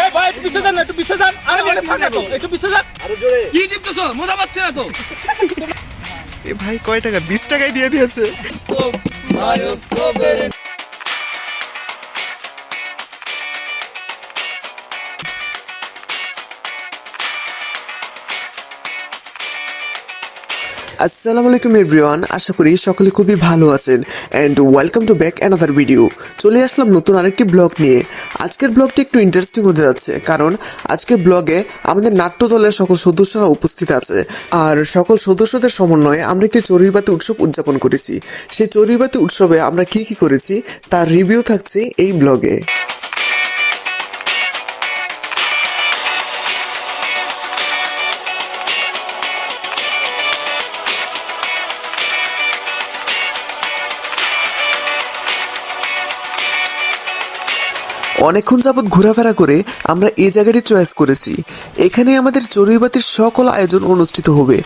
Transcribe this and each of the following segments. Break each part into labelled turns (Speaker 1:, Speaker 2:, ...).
Speaker 1: এই ভাই একটু পিছিয়ে যান একটু পিছিয়ে যান। আরে অনেক ফাঁকা তো একটু পিছিয়ে যান। কি টিপতেছো মজা পাচ্ছে না তো।
Speaker 2: এ ভাই কয় টাকা? বিশ টাকায় দিয়ে দিয়েছে। আসসালামু আলাইকুম এভরিওয়ান, আশা করি সকলে খুবই ভালো আছেন। And welcome to back another video চলে আসলাম নতুন আরেকটি ব্লগ নিয়ে। আজকের ব্লগটি একটু ইন্টারেস্টিং হতে যাচ্ছে, কারণ আজকের ব্লগে আমাদের নাট্য দলের সকল সদস্যরা উপস্থিত আছে। আর সকল সদস্যদের সমন্বয়ে আমরা একটি চড়ুইবাতি উৎসব উদযাপন করেছি। সেই চড়ুইবাতি উৎসবে আমরা কি কি করেছি, তার রিভিউ থাকছে এই ব্লগে অনেকক্ষণ যাবৎ ঘোরাফেরা করে আমরা এই জায়গাটি চয়েস করেছি। এখানে আমাদের চড়ুইবাতির সকল আয়োজন অনুষ্ঠিত হবে।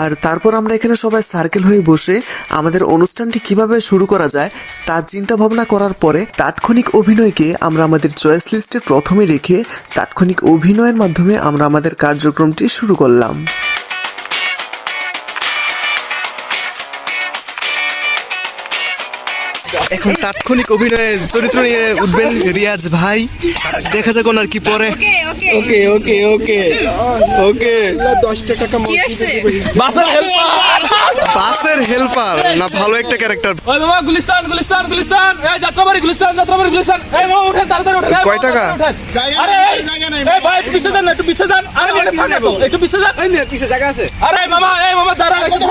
Speaker 2: আর তারপর আমরা এখানে সবাই সার্কেল হয়ে বসে আমাদের অনুষ্ঠানটি কীভাবে শুরু করা যায় তার চিন্তা ভাবনা করার পরে তাৎক্ষণিক অভিনয়কে আমরা আমাদের চয়েস লিস্টে প্রথমে রেখে তাৎক্ষণিক অভিনয়ের মাধ্যমে আমরা আমাদের কার্যক্রমটি শুরু করলাম। এখন তাৎক্ষণিক অভিনয়ে চরিত্র নিয়ে উঠবেন রিয়াজ ভাই। দেখা যাক ওনার কি পরে।
Speaker 3: ওকে ওকে। ওকে ওকে
Speaker 1: বাসের হেল্পার
Speaker 2: বাসের হেল্পার না ভালো একটা ক্যারেক্টার
Speaker 1: ওই মামা গুলিস্তান গুলিস্তান গুলিস্তান। এই যাত্রাবাড়ি গুলিস্তান যাত্রাবাড়ি গুলিস্তান। এই মামা উঠেন তাড়াতাড়ি উঠেন। এই
Speaker 2: কয় টাকা?
Speaker 1: আরে এই এই ভাই। একটু পিছিয়ে যান একটু পিছিয়ে যান। আরে অনেক ফাঁকা তো একটু পিছিয়ে যান।
Speaker 3: এই পিছে জায়গা আছে।
Speaker 1: আরে মামা এই মামা দাঁড়ান একটু।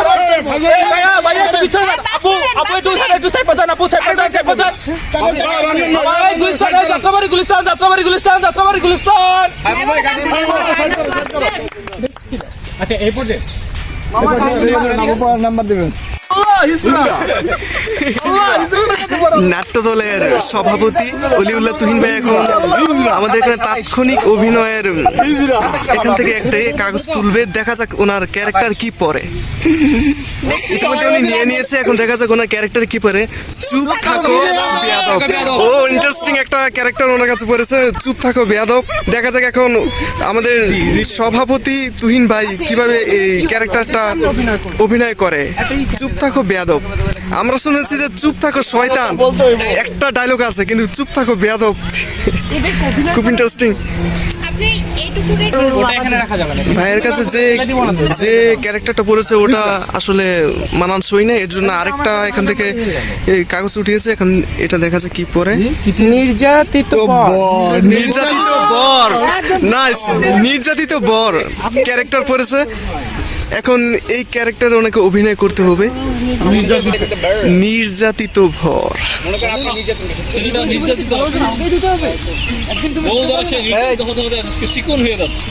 Speaker 1: এই ভাইয়া ভাইয়া একটু পিছিয়ে যান। আপু আপু একটু একটু সাইড পাচান আপু সাইড যাত্রাবাড়ি গুলিস্তান যাত্রাবাড়ি গুলিস্তান যাত্রাবাড়ি গুলিস্তান। আচ্ছা এই পর্যায়ে। নাম্বার হিজরা
Speaker 2: নাট্য দলের সভাপতি অলিউল্লাহ তুহিন ভাই এখন আমাদের এখানে তাৎক্ষণিক অভিনয়ের এখান থেকে একটা কাগজ তুলবে দেখা যাক ওনার ক্যারেক্টার কি পরে। ইতিমধ্যে উনি নিয়ে নিয়েছে এখন দেখা যাক ওনার ক্যারেক্টার কি পরে। চুপ থাকো। ও ইন্টারেস্টিং একটা ক্যারেক্টার ওনার কাছে পড়েছে। চুপ থাকো বেয়াদব। দেখা যাক এখন আমাদের সভাপতি তুহিন ভাই কীভাবে এই ক্যারেক্টারটা অভিনয় করে। চুপ থাকো। বেয়াদব। আমরা শুনেছি যে চুপ থাকো শয়তান। একটা ডায়লগ আছে কিন্তু চুপ থাকো বেয়াদব। খুব ইন্টারেস্টিং
Speaker 4: আপনি এইটুকু রেখে
Speaker 1: এখানে রাখা যাবে না।
Speaker 2: ভাইয়ের কাছে যে যে ক্যারেক্টারটা পড়েছে ওটা আসলে মানানসই না। এর জন্য আরেকটা এখান থেকে কাগজ উঠিয়েছে। এখন এটা দেখা যায় কি পরে
Speaker 3: নির্যাতিত
Speaker 2: নির্যাতিত নাইস নির্যাতিত বর। ক্যারেক্টার পড়েছে। এখন এই ক্যারেক্টার ওনাকে অভিনয় করতে হবে। নির্যাতিত ভর
Speaker 1: চিকন হয়ে যাচ্ছে।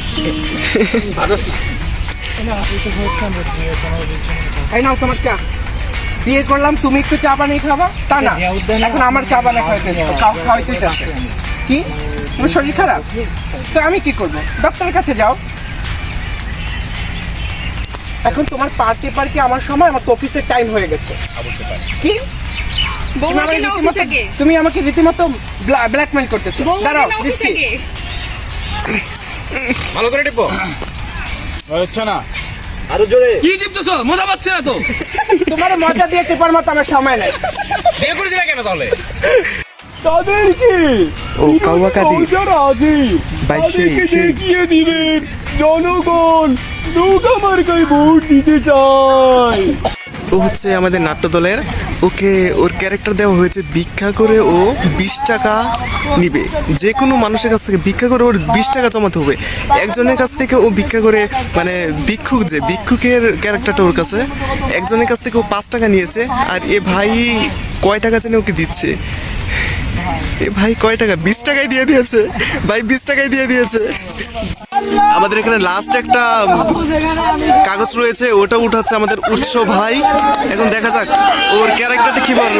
Speaker 3: এই নাও তোমার চা। বিয়ে করলাম তুমি একটু চা বানিয়ে খাবা? তা না। এখন আমার চা বানিয়ে খাওয়াইতে খাও- খাওয়াইতে কি? তোমার শরীর খারাপ? তো আমি কি করব? ডক্টরের কাছে যাও। এখন তোমার পার্টি পার্টি আমার সময় আমার তো অফিসের টাইম হয়ে গেছে। কি? তুমি আমাকে রীতিমতো- তুমি আমাকে রীতিমতো ব্ল্যাকমেল করতেছো। দাঁড়াও দিচ্ছি।
Speaker 1: ভালো করে টিপো।
Speaker 5: হচ্ছে না। আরও জোরে।
Speaker 1: কি টিপতেছো? মজা পাচ্ছে না তো।
Speaker 3: তোমার মজা দিয়ে টেপার মতো আমার সময় নাই।
Speaker 1: বিয়ে করেছিল কেন তাহলে?
Speaker 5: তাদেরকে
Speaker 2: ও কাউয়া কাদির ভাই সেই সেই।
Speaker 5: দিবেন জনগণ নৌকা মার্কায় ভোট দিতে চায়।
Speaker 2: ও হচ্ছে আমাদের নাট্য দলের ওকে ওর ক্যারেক্টার দেওয়া হয়েছে ভিক্ষা করে ও বিশ টাকা নিবে। যে কোনো মানুষের কাছ থেকে ভিক্ষা করে ওর বিশ টাকা জমাতে হবে। একজনের কাছ থেকে ও ভিক্ষা করে মানে ভিক্ষুক যে ভিক্ষুকের ক্যারেক্টারটা ওর কাছে একজনের কাছ থেকে ও পাঁচ টাকা নিয়েছে আর এ ভাই কয় টাকা জানি ওকে দিচ্ছে? এ ভাই কয় টাকা? বিশ টাকায় দিয়ে দিয়েছে। ভাই, বিশ টাকায় দিয়ে দিয়েছে। আমাদের এখানে লাস্ট একটা কাগজ রয়েছে, ওটা উঠাচ্ছে আমাদের উৎস ভাই। এখন দেখা যাক, ওর ক্যারেক্টারটা কি বলে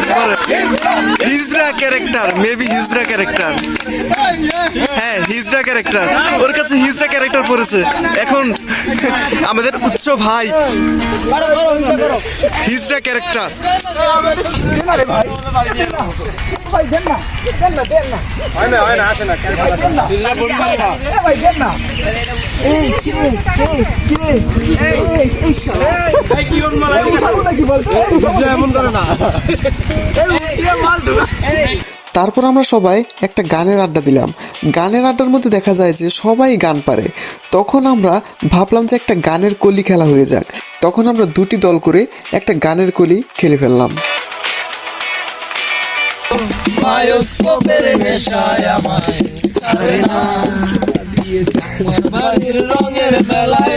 Speaker 2: ক্যারেক্টার মেবি হিজরা ক্যারেক্টার হ্যাঁ হিজরা ক্যারেক্টার ওর কাছে হিজরা ক্যারেক্টার পড়েছে এখন আমাদের উৎস ভাই হিজরা ক্যারেক্টার
Speaker 6: তারপর আমরা সবাই একটা গানের আড্ডা দিলাম। গানের আড্ডার মধ্যে দেখা যায় যে সবাই গান পারে। তখন আমরা ভাবলাম যে একটা গানের কলি খেলা হয়ে যাক। তখন আমরা দুটি দল করে একটা গানের কলি খেলে ফেললাম।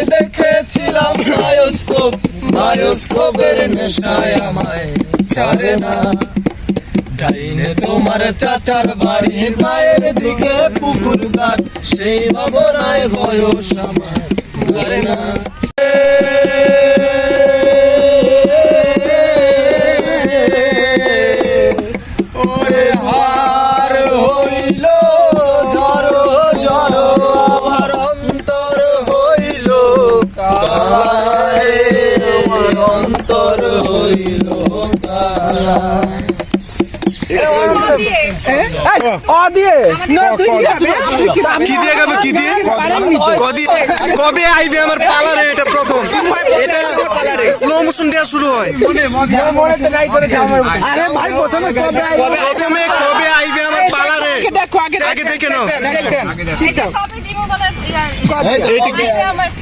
Speaker 5: দেখেছিলাম ডাইনে তোমার চাচার বাড়ি মায়ের দিকে পুকুর গাছ। সেই ভাবনায় বয়স আমার।
Speaker 3: কি
Speaker 2: দিয়ে কি দিয়ে কদি কবে আইবে আমার পালারে এটা প্রথম এটা স্লো মোশন দেওয়া শুরু হয়
Speaker 3: আরে ভাই প্রথমে কবে আইবে?
Speaker 2: প্রথমে কবে আইবে আমার পালারে
Speaker 3: আগে দেখো আগে
Speaker 2: আগে দেখে নাও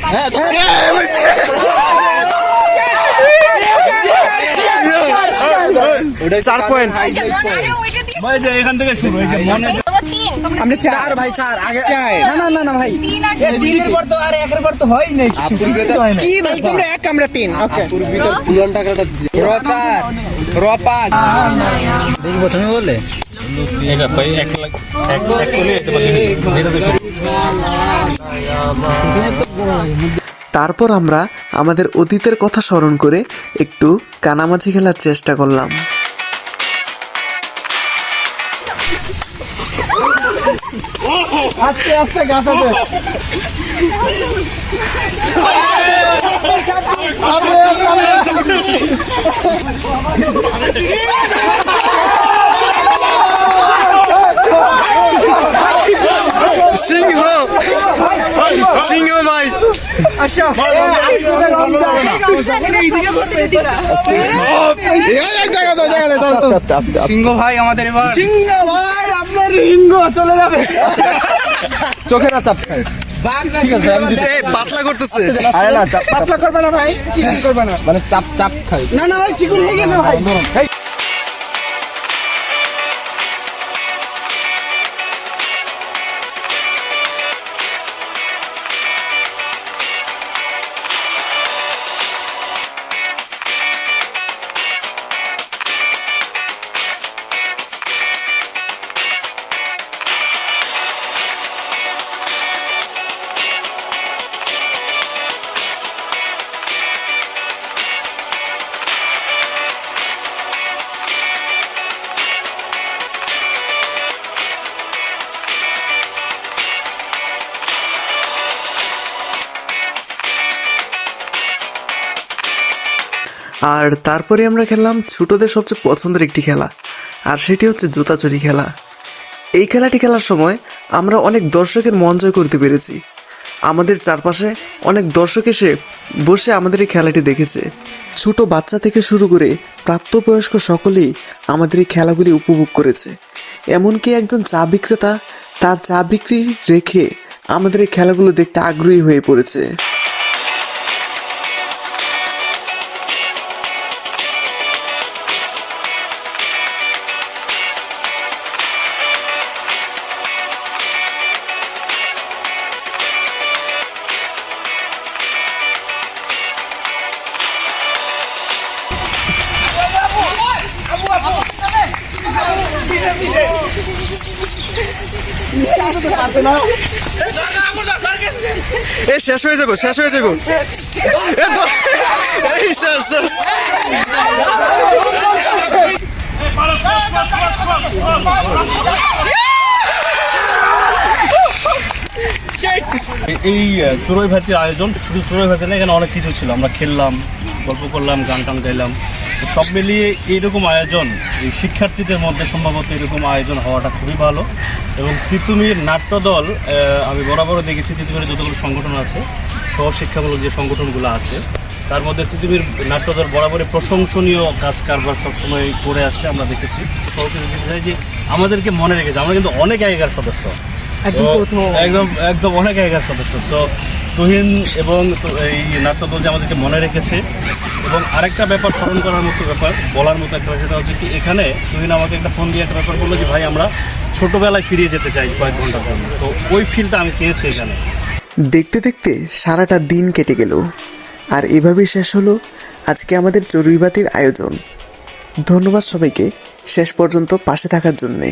Speaker 5: হ্যাঁ
Speaker 2: চার পয়েন্ট
Speaker 1: এখান থেকে শুরু তিন
Speaker 3: আমরা চার। ভাই চার। আগে না না না না ভাই। তিনের পর তো আর একের পর তো হয় নাই। কি ভাই তোমরা এক আমরা তিন। ওকে র চার র পাঁচ।
Speaker 6: তারপর আমরা আমাদের অতীতের কথা স্মরণ করে একটু কানামাছি খেলার চেষ্টা করলাম।
Speaker 2: সিংহ সিংহ ভাই
Speaker 3: সিংহ ভাই আমাদের এবার সিংহ ভাই আপনার সিংহ চলে যাবে। চোখে না চাপ খায়
Speaker 2: পাতলা করতেছে।
Speaker 3: আরে না চাপ পাতলা করবে না ভাই চিকুন করবে না। মানে চাপ চাপ খাই। না না ভাই চিকুন হয়ে গেছে ভাই।
Speaker 6: আর তারপরে আমরা খেললাম ছোটদের সবচেয়ে পছন্দের একটি খেলা, আর সেটি হচ্ছে জুতা চুরি খেলা। এই খেলাটি খেলার সময় আমরা অনেক দর্শকের মন জয় করতে পেরেছি। আমাদের চারপাশে অনেক দর্শক এসে বসে আমাদের এই খেলাটি দেখেছে। ছোট বাচ্চা থেকে শুরু করে প্রাপ্তবয়স্ক সকলেই আমাদের এই খেলাগুলি উপভোগ করেছে। এমনকি একজন চা বিক্রেতা তার চা বিক্রি রেখে আমাদের এই খেলাগুলো দেখতে আগ্রহী হয়ে পড়েছে।
Speaker 2: এ, শেষ হয়ে যাব, শেষ হয়ে যাব। এই, শেষ শেষ।
Speaker 4: এই চোরই ভাতির আয়োজন, শুধু চুরই ভাতি না, এখানে অনেক কিছু ছিল। আমরা খেললাম, গল্প করলাম, গান টান গাইলাম। সব মিলিয়ে এইরকম আয়োজন এই শিক্ষার্থীদের মধ্যে সম্ভবত এরকম আয়োজন হওয়াটা খুবই ভালো। এবং তিতুমির নাট্যদল আমি বরাবরও দেখেছি তিতুমিরের যতগুলো সংগঠন আছে সহশিক্ষামূলক যে সংগঠনগুলো আছে তার মধ্যে তিতুমির নাট্যদল বরাবরই প্রশংসনীয় কাজ কারবার সবসময় করে আসছে আমরা দেখেছি। যে আমাদেরকে মনে রেখেছে আমরা কিন্তু অনেক আগেকার সদস্য।
Speaker 3: একদম
Speaker 4: একদম একদম অনেক আগেকার সদস্য। সো তুহিন এবং এই নাট্যদল যে আমাদেরকে মনে রেখেছে এবং আরেকটা ব্যাপার স্মরণ করার মতো ব্যাপার, বলার মতো একটা সেটা হচ্ছে কি এখানে তুহিন আমাকে একটা ফোন দিয়ে একটা ব্যাপার বলল যে, ভাই, আমরা ছোটোবেলায় ফিরিয়ে যেতে চাই কয়েক ঘণ্টার জন্য। তো ওই ফিলটা আমি পেয়েছি এখানে।
Speaker 6: দেখতে দেখতে সারাটা দিন কেটে গেল। আর এভাবেই শেষ হলো আজকে আমাদের চড়ুইবাতির আয়োজন। ধন্যবাদ সবাইকে। শেষ পর্যন্ত পাশে থাকার জন্যে।